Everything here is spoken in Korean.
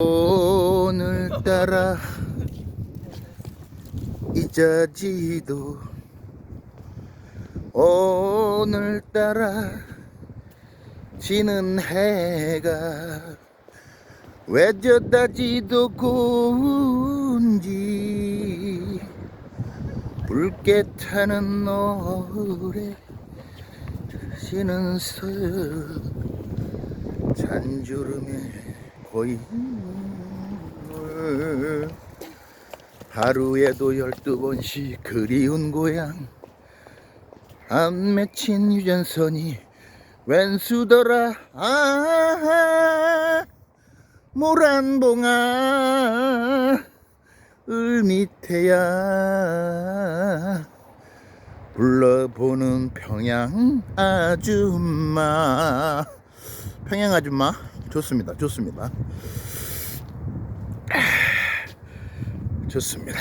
오늘따라 잊어지도 오늘따라 지는 해가 왜 저다지도 고운지 붉게 타는 노래 지는 서 잔주름에 물 하루에도 열두 번씩 그리운 고향. 안 맺힌 유전선이 왼수더라. 아 모란봉아 을 밑에야. 불러보는 평양 아줌마. 평양 아줌마 좋습니다. 좋습니다. 좋습니다